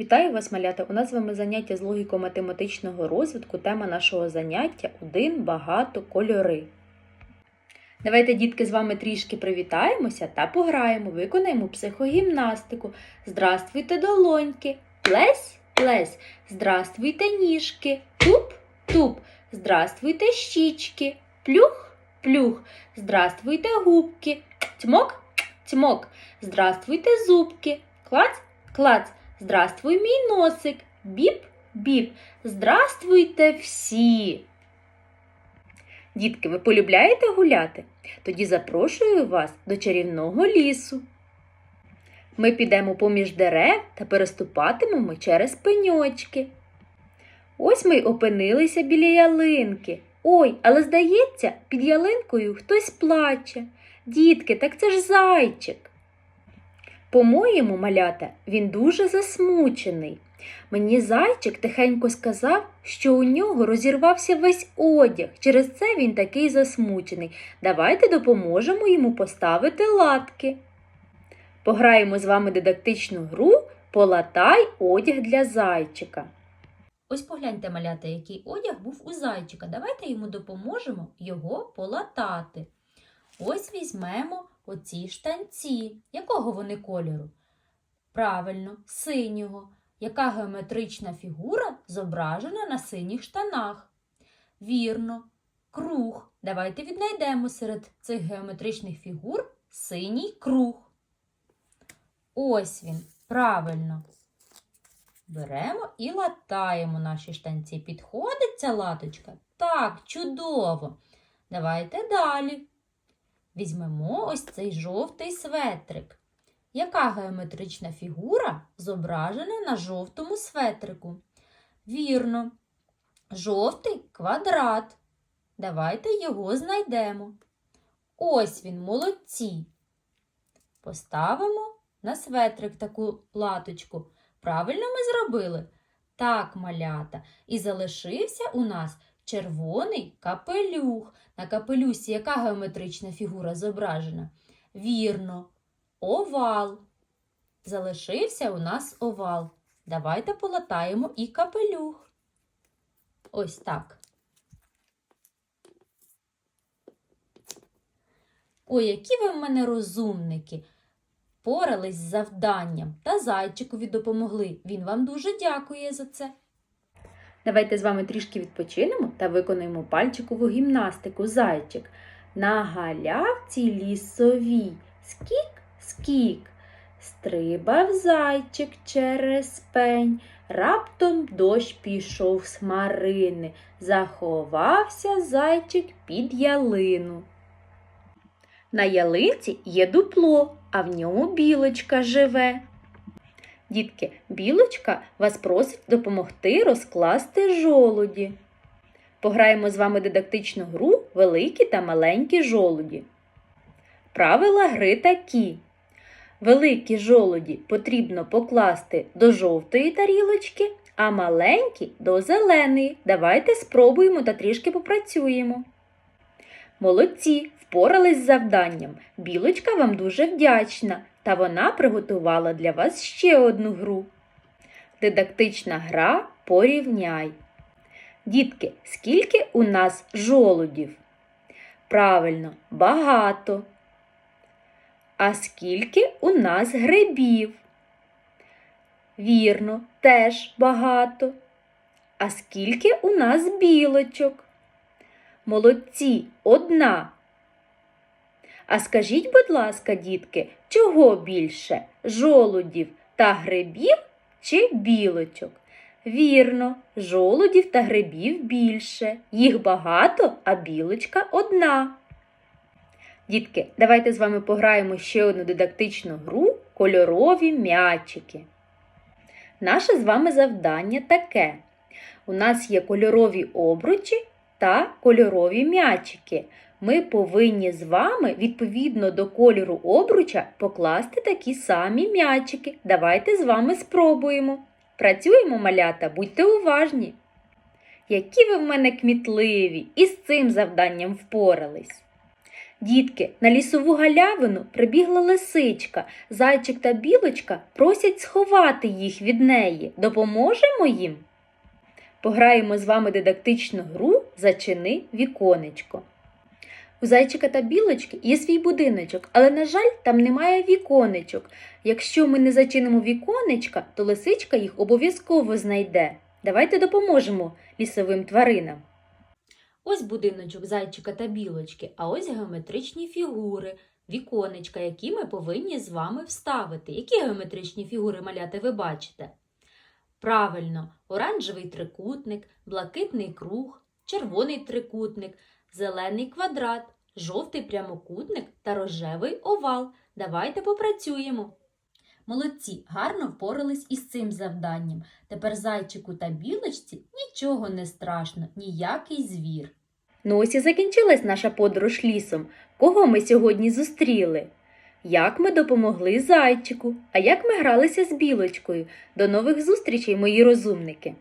Вітаю вас, малята! У нас з вами заняття з логіко-математичного розвитку. Тема нашого заняття один, багато, кольори. Давайте, дітки, з вами трішки привітаємося та пограємо, виконаємо психогімнастику. Здравствуйте, долоньки! Плесь, плесь! Здравствуйте, ніжки! Туп, туп! Здравствуйте, щічки! Плюх, плюх! Здравствуйте, губки! Тьмок, тьмок! Здравствуйте, зубки! Клац, клац! Здравствуй, мій носик! Біп, біп! Здравствуйте всі! Дітки, ви полюбляєте гуляти? Тоді запрошую вас до чарівного лісу. Ми підемо поміж дерев та переступатимемо через пеньочки. Ось ми й опинилися біля ялинки. Ой, але здається, під ялинкою хтось плаче. Дітки, так це ж зайчик. По-моєму, малята, він дуже засмучений. Мені зайчик тихенько сказав, що у нього розірвався весь одяг. Через це він такий засмучений. Давайте допоможемо йому поставити латки. Пограємо з вами дидактичну гру Полатай одяг для зайчика. Ось погляньте, малята, який одяг був у зайчика. Давайте йому допоможемо його полатати. Ось візьмемо оці штанці. Якого вони кольору? Правильно, синього. Яка геометрична фігура зображена на синіх штанах? Вірно, круг. Давайте віднайдемо серед цих геометричних фігур синій круг. Ось він, правильно. Беремо і латаємо наші штанці. Підходить ця латочка? Так, чудово. Давайте далі. Візьмемо ось цей жовтий светрик. Яка геометрична фігура зображена на жовтому светрику? Вірно, жовтий квадрат. Давайте його знайдемо. Ось він, молодці. Поставимо на светрик таку латочку. Правильно ми зробили? Так, малята. І залишився у нас червоний капелюх. На капелюсі яка геометрична фігура зображена? Вірно, овал. Залишився у нас овал. Давайте полатаємо і капелюх. Ось так. Ой, які ви в мене розумники. Порались з завданням та зайчикові допомогли. Він вам дуже дякує за це. Давайте з вами трішки відпочинемо та виконаємо пальчикову гімнастику зайчик. На галявці лісовій. Скік, скік. Стрибав зайчик через пень. Раптом дощ пішов з хмарини. Заховався зайчик під ялину. На ялинці є дупло, а в ньому білочка живе. Дітки, білочка вас просить допомогти розкласти жолуді. Пограємо з вами дидактичну гру великі та маленькі жолуді. Правила гри такі. Великі жолуді потрібно покласти до жовтої тарілочки, а маленькі до зеленої. Давайте спробуємо та трішки попрацюємо. Молодці, впорались з завданням. Білочка вам дуже вдячна, та вона приготувала для вас ще одну гру. Дидактична гра порівняй. Дітки, скільки у нас жолудів? Правильно, багато. А скільки у нас грибів? Вірно, теж багато. А скільки у нас білочок? Молодці, одна. А скажіть, будь ласка, дітки, чого більше жолудів та грибів чи білочок? Вірно, жолудів та грибів більше. Їх багато, а білочка одна. Дітки, давайте з вами пограємо ще одну дидактичну гру кольорові м'ячики. Наше з вами завдання таке. У нас є кольорові обручі та кольорові м'ячики. Ми повинні з вами відповідно до кольору обруча покласти такі самі м'ячики. Давайте з вами спробуємо. Працюємо, малята, будьте уважні. Які ви в мене кмітливі і з цим завданням впорались. Дітки, на лісову галявину прибігла лисичка. Зайчик та білочка просять сховати їх від неї. Допоможемо їм? Пограємо з вами дидактичну гру Зачини віконечко. У зайчика та білочки є свій будиночок, але, на жаль, там немає віконечок. Якщо ми не зачинимо віконечка, то лисичка їх обов'язково знайде. Давайте допоможемо лісовим тваринам. Ось будиночок зайчика та білочки, а ось геометричні фігури, віконечка, які ми повинні з вами вставити. Які геометричні фігури маляти ви бачите? Правильно, оранжевий трикутник, блакитний круг, червоний трикутник, зелений квадрат, жовтий прямокутник та рожевий овал. Давайте попрацюємо. Молодці, гарно впорались із цим завданням. Тепер зайчику та білочці нічого не страшно, ніякий звір. Ну ось і закінчилась наша подорож лісом. Кого ми сьогодні зустріли? Як ми допомогли зайчику? А як ми гралися з білочкою? До нових зустрічей, мої розумники!